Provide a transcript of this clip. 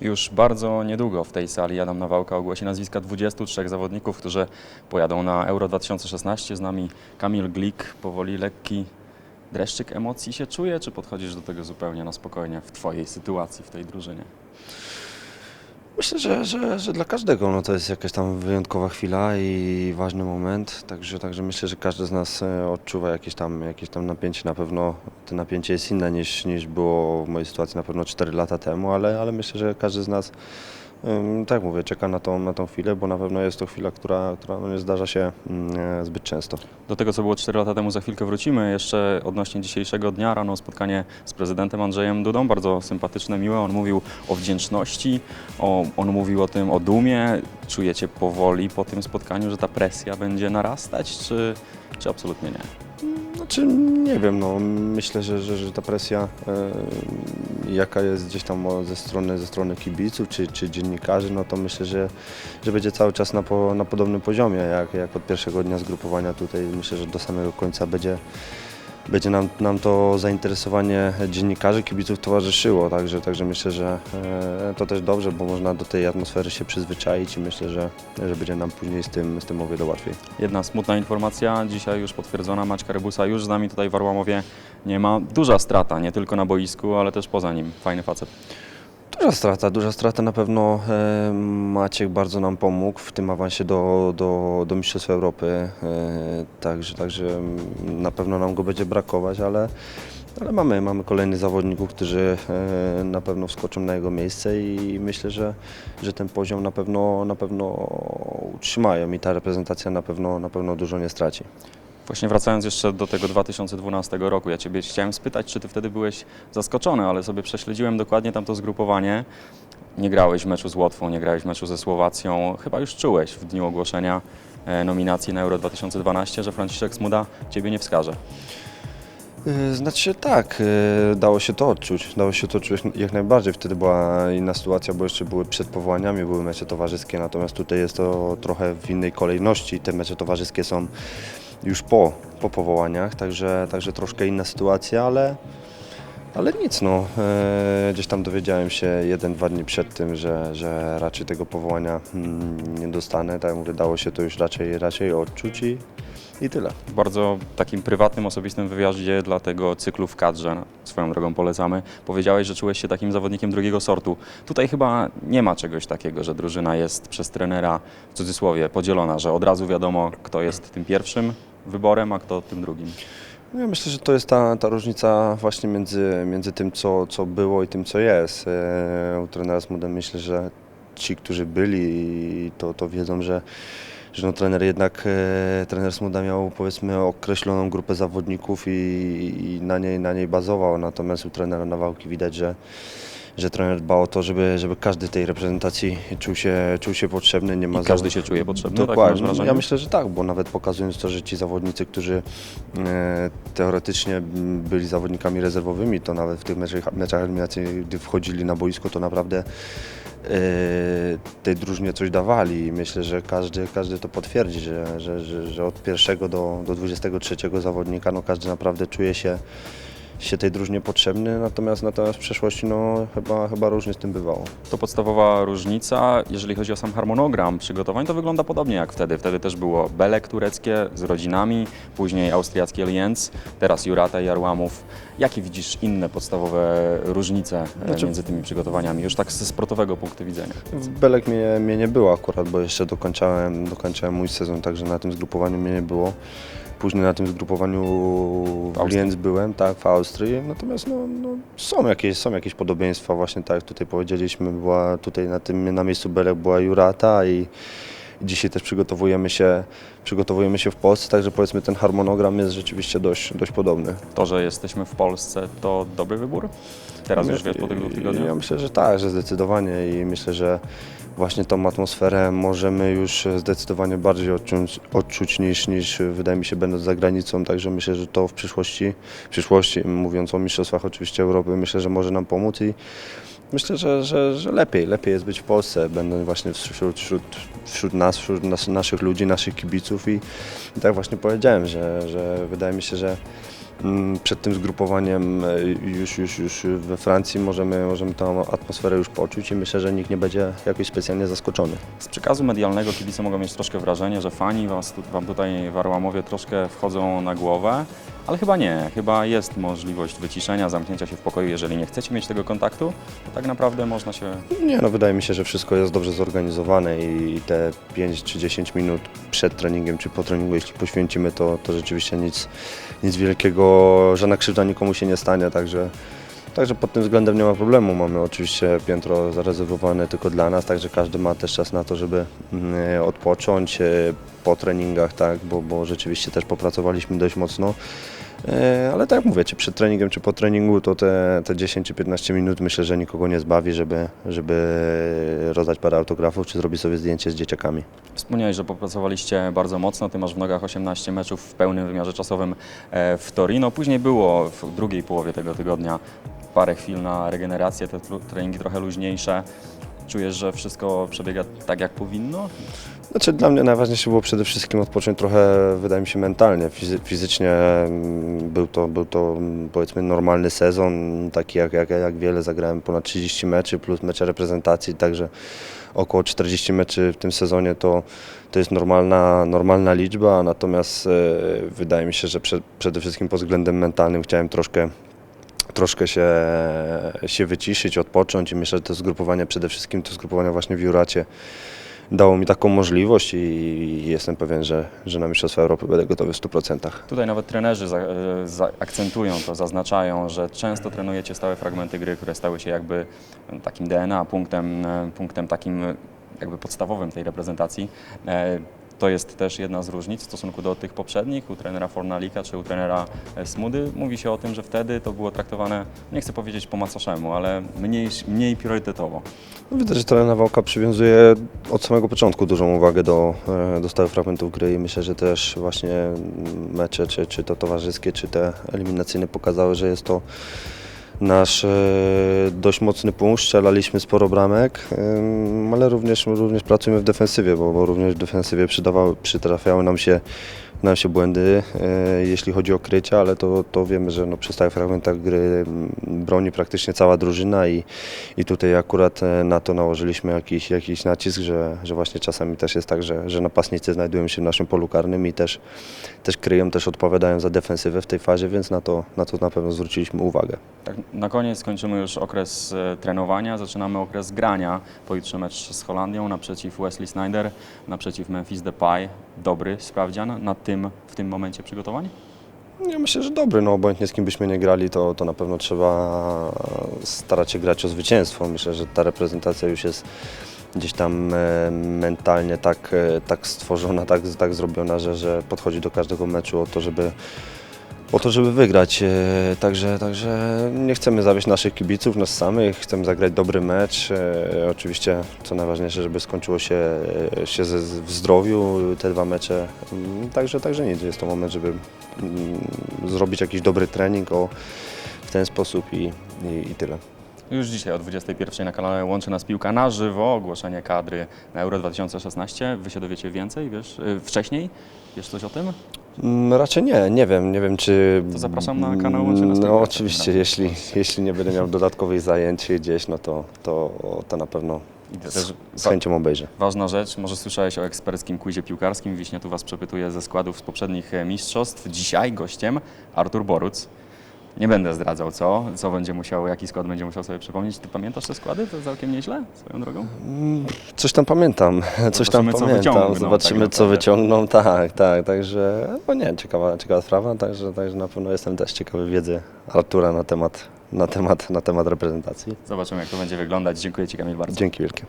Już bardzo niedługo w tej sali Adam Nawałka ogłosi nazwiska 23 zawodników, którzy pojadą na Euro 2016. Z nami Kamil Glik, powoli lekki dreszczyk emocji się czuje, czy podchodzisz do tego zupełnie na spokojnie w Twojej sytuacji, w tej drużynie? Myślę, że, że, że dla każdego no, to jest jakaś tam wyjątkowa chwila i ważny moment, także, także myślę, że każdy z nas e, odczuwa jakieś tam, jakieś tam napięcie. Na pewno to napięcie jest inne niż, niż było w mojej sytuacji na pewno 4 lata temu, ale, ale myślę, że każdy z nas, tak mówię, czeka na tą, na tą chwilę, bo na pewno jest to chwila, która, która no, nie zdarza się mm, e, zbyt często. Do tego, co było 4 lata temu, za chwilkę wrócimy. Jeszcze odnośnie dzisiejszego dnia, rano spotkanie z prezydentem Andrzejem Dudą, bardzo sympatyczne, miłe. On mówił o wdzięczności, o, on mówił o tym, o dumie. Czujecie powoli po tym spotkaniu, że ta presja będzie narastać, czy, czy absolutnie nie? Znaczy, nie wiem, no, myślę, że, że, że ta presja, e, jaka jest gdzieś tam ze strony, ze strony kibiców czy, czy dziennikarzy, no to myślę, że, że będzie cały czas na, po, na podobnym poziomie, jak, jak od pierwszego dnia zgrupowania tutaj. Myślę, że do samego końca będzie, będzie nam, nam to zainteresowanie dziennikarzy, kibiców towarzyszyło, także, także myślę, że e, to też dobrze, bo można do tej atmosfery się przyzwyczaić i myślę, że, że będzie nam później z tym, z tym o wiele łatwiej. Jedna smutna informacja, dzisiaj już potwierdzona, Maćka Rybusa już z nami tutaj w Arłamowie nie ma. Duża strata, nie tylko na boisku, ale też poza nim. Fajny facet. Duża strata, duża strata na pewno. e, Maciek bardzo nam pomógł w tym awansie do, do, do Mistrzostw Europy, e, także, także na pewno nam go będzie brakować, ale, ale mamy, mamy kolejnych zawodników, którzy e, na pewno wskoczą na jego miejsce i myślę, że, że ten poziom na pewno, na pewno utrzymają i ta reprezentacja na pewno, na pewno dużo nie straci. Właśnie wracając jeszcze do tego 2012 roku, ja Ciebie chciałem spytać, czy Ty wtedy byłeś zaskoczony, ale sobie prześledziłem dokładnie tamto zgrupowanie. Nie grałeś w meczu z Łotwą, nie grałeś w meczu ze Słowacją. Chyba już czułeś w dniu ogłoszenia e, nominacji na Euro 2012, że Franciszek Smuda Ciebie nie wskaże. Y, Znaczy tak, y, dało się to odczuć, dało się to odczuć jak najbardziej. Wtedy była inna sytuacja, bo jeszcze były przed powołaniami, były mecze towarzyskie, natomiast tutaj jest to trochę w innej kolejności. Te mecze towarzyskie są już po, po powołaniach, także, także troszkę inna sytuacja, ale, ale nic, no. E, Gdzieś tam dowiedziałem się jeden, dwa dni przed tym, że, że raczej tego powołania mm, nie dostanę. Tak jak mówię, dało się to już raczej, raczej odczuć i, i tyle. W bardzo takim prywatnym, osobistym wywiadzie dla tego cyklu w kadrze, swoją drogą polecamy, powiedziałeś, że czułeś się takim zawodnikiem drugiego sortu. Tutaj chyba nie ma czegoś takiego, że drużyna jest przez trenera, w cudzysłowie, podzielona, że od razu wiadomo, kto jest tym pierwszym wyborem, a kto tym drugim. No Ja myślę, że to jest ta, ta różnica właśnie między, między tym, co, co było i tym, co jest. E, U trenera Smudem myślę, że ci, którzy byli, to, to wiedzą, że, że no, trener jednak, e, trener Smuda miał powiedzmy określoną grupę zawodników i, i na, niej, na niej bazował. Natomiast u trenera Nawałki widać, że, że trener dba o to, żeby, żeby każdy tej reprezentacji czuł się, czuł się potrzebny. Nie ma I każdy się czuje potrzebny, tak Dokładnie. wrażenie? ja myślę, że tak, bo nawet pokazując to, że ci zawodnicy, którzy e, teoretycznie byli zawodnikami rezerwowymi, to nawet w tych meczach, meczach eliminacji, gdy wchodzili na boisko, to naprawdę e, tej drużynie coś dawali i myślę, że każdy, każdy to potwierdzi, że, że, że, że od pierwszego do, do 23 zawodnika no każdy naprawdę czuje się, się tej drużynie potrzebny, natomiast, natomiast w przeszłości no, chyba, chyba różnie z tym bywało. To podstawowa różnica, jeżeli chodzi o sam harmonogram przygotowań, to wygląda podobnie jak wtedy. Wtedy też było Belek tureckie z rodzinami, później austriackie Lienz, teraz Jurata i Arłamów. Jakie widzisz inne podstawowe różnice e, Znaczy- między tymi przygotowaniami, już tak ze sportowego punktu widzenia? W Belek mnie, mnie nie było akurat, bo jeszcze dokończałem, dokończałem mój sezon, także na tym zgrupowaniu mnie nie było. Później na tym zgrupowaniu w. Lienz byłem, tak, w Austrii. Natomiast no, no, są, jakieś, są jakieś podobieństwa, właśnie tak jak tutaj powiedzieliśmy, była tutaj na tym na miejscu Belek była Jurata i dzisiaj też przygotowujemy się, przygotowujemy się w Polsce, także powiedzmy ten harmonogram jest rzeczywiście dość, dość podobny. To, że jesteśmy w Polsce, to dobry wybór? Teraz już wiesz po tych dwóch Ja tygodniach? myślę, że tak, że zdecydowanie i myślę, że właśnie tą atmosferę możemy już zdecydowanie bardziej odczuć, odczuć niż, niż wydaje mi się będąc za granicą, także myślę, że to w przyszłości, w przyszłości mówiąc o mistrzostwach oczywiście Europy, myślę, że może nam pomóc i myślę, że, że, że lepiej, lepiej jest być w Polsce, będąc właśnie wśród, wśród, wśród nas, wśród nas, naszych ludzi, naszych kibiców i, i tak właśnie powiedziałem, że, że wydaje mi się, że mm, przed tym zgrupowaniem e, już, już, już we Francji możemy, możemy tą atmosferę już poczuć i myślę, że nikt nie będzie jakoś specjalnie zaskoczony. Z przekazu medialnego kibice mogą mieć troszkę wrażenie, że fani was, wam tutaj w Arłamowie troszkę wchodzą na głowę, ale chyba nie. Chyba jest możliwość wyciszenia, zamknięcia się w pokoju, jeżeli nie chcecie mieć tego kontaktu, to tak naprawdę można się Nie, no wydaje mi się, że wszystko jest dobrze zorganizowane i te 5 czy 10 minut przed treningiem czy po treningu, jeśli poświęcimy, to, to rzeczywiście nic, nic wielkiego, żadna krzywda nikomu się nie stanie, także, także pod tym względem nie ma problemu. Mamy oczywiście piętro zarezerwowane tylko dla nas, także każdy ma też czas na to, żeby mm, odpocząć e, po treningach, tak, bo, bo rzeczywiście też popracowaliśmy dość mocno. E, Ale tak jak mówię, czy przed treningiem, czy po treningu, to te, te 10 czy 15 minut myślę, że nikogo nie zbawi, żeby, żeby rozdać parę autografów, czy zrobić sobie zdjęcie z dzieciakami. Wspomniałeś, że popracowaliście bardzo mocno. Ty masz w nogach 18 meczów w pełnym wymiarze czasowym e, w Torino. Później było w drugiej połowie tego tygodnia parę chwil na regenerację, te treningi trochę luźniejsze. Czujesz, że wszystko przebiega tak, jak powinno? Znaczy dla mnie najważniejsze było przede wszystkim odpocząć trochę, wydaje mi się, mentalnie. Fizy- fizycznie mm, był to, był to mm, powiedzmy normalny sezon, taki jak, jak, jak wiele. Zagrałem ponad 30 meczy plus mecze reprezentacji, także około 40 meczy w tym sezonie to, to jest normalna, normalna liczba, natomiast e, wydaje mi się, że prze, przede wszystkim pod względem mentalnym chciałem troszkę troszkę się, się wyciszyć, odpocząć i myślę, że to zgrupowanie, przede wszystkim to zgrupowanie właśnie w Juracie dało mi taką możliwość i jestem pewien, że, że na Mistrzostwa Europy będę gotowy w 100%. Tutaj nawet trenerzy za, e, za, akcentują to, zaznaczają, że często trenujecie stałe fragmenty gry, które stały się jakby takim DNA, punktem, e, punktem takim e, jakby podstawowym tej reprezentacji. To jest też jedna z różnic w stosunku do tych poprzednich, u trenera Fornalika czy u trenera e, Smudy. Mówi się o tym, że wtedy to było traktowane, nie chcę powiedzieć po macoszemu, ale mniej, mniej priorytetowo. No, Widzę, że trener Nawałka przywiązuje od samego początku dużą uwagę do, e, do stałych fragmentów gry i myślę, że też właśnie mecze, czy, czy to towarzyskie, czy te eliminacyjne pokazały, że jest to nasz e, dość mocny punkt, strzelaliśmy sporo bramek, ale również, również pracujemy w defensywie, bo, bo również w defensywie przydawały, przytrafiały nam się, nam się błędy, e, jeśli chodzi o krycia, ale to, to wiemy, że no, przy stałych fragmentach gry broni praktycznie cała drużyna i, i tutaj akurat e, na to nałożyliśmy jakiś, jakiś nacisk, że, że właśnie czasami też jest tak, że, że napastnicy znajdują się w naszym polu karnym i też, też kryją, też odpowiadają za defensywę w tej fazie, więc na to na, to na pewno zwróciliśmy uwagę. Tak, na koniec kończymy już okres e, trenowania, zaczynamy okres grania. Pojutrze mecz z Holandią naprzeciw Wesley Snyder, naprzeciw Memphis Depay. Dobry sprawdzian na tym, w tym momencie przygotowań? Ja myślę, że dobry, no obojętnie z kim byśmy nie grali, to, to na pewno trzeba starać się grać o zwycięstwo. Myślę, że ta reprezentacja już jest gdzieś tam e, mentalnie tak, e, tak stworzona, tak, tak zrobiona, że, że podchodzi do każdego meczu o to, żeby o to, żeby wygrać. E, Także, także nie chcemy zawieść naszych kibiców, nas samych, chcemy zagrać dobry mecz. E, Oczywiście co najważniejsze, żeby skończyło się, e, się ze, w zdrowiu te dwa mecze. Mm, Także, także nic, jest to moment, żeby mm, zrobić jakiś dobry trening o, w ten sposób i, i, i tyle. Już dzisiaj o 21 na kanale łączy nas piłka na żywo, ogłoszenie kadry na Euro 2016. Wy się dowiecie więcej, wiesz, y, wcześniej? Wiesz coś o tym? Mm, Raczej nie, nie wiem, nie wiem czy... To zapraszam na kanał Łączy Nas Piłka No w oczywiście, takim jeśli, jeśli nie będę miał dodatkowych zajęć gdzieś, no to, to, to na pewno I to z, z wa- chęcią obejrzę. Ważna rzecz, może słyszałeś o eksperckim quizie piłkarskim. Wiśnia tu Was przepytuje ze składów z poprzednich e, mistrzostw. Dzisiaj gościem Artur Boruc. Nie będę zdradzał co, co będzie musiał, jaki skład będzie musiał sobie przypomnieć. Ty pamiętasz te składy? To całkiem nieźle, swoją drogą. Coś tam pamiętam, coś tam Zobaczymy, co pamiętam. wyciągną, Zobaczymy, tak co wyciągną. Tak, tak, także, no nie, ciekawa, ciekawa sprawa, także, także na pewno jestem też ciekawy wiedzy Artura na temat, na temat, na temat reprezentacji. Zobaczymy, jak to będzie wyglądać. Dziękuję Ci, Kamil, bardzo. Dzięki wielkie.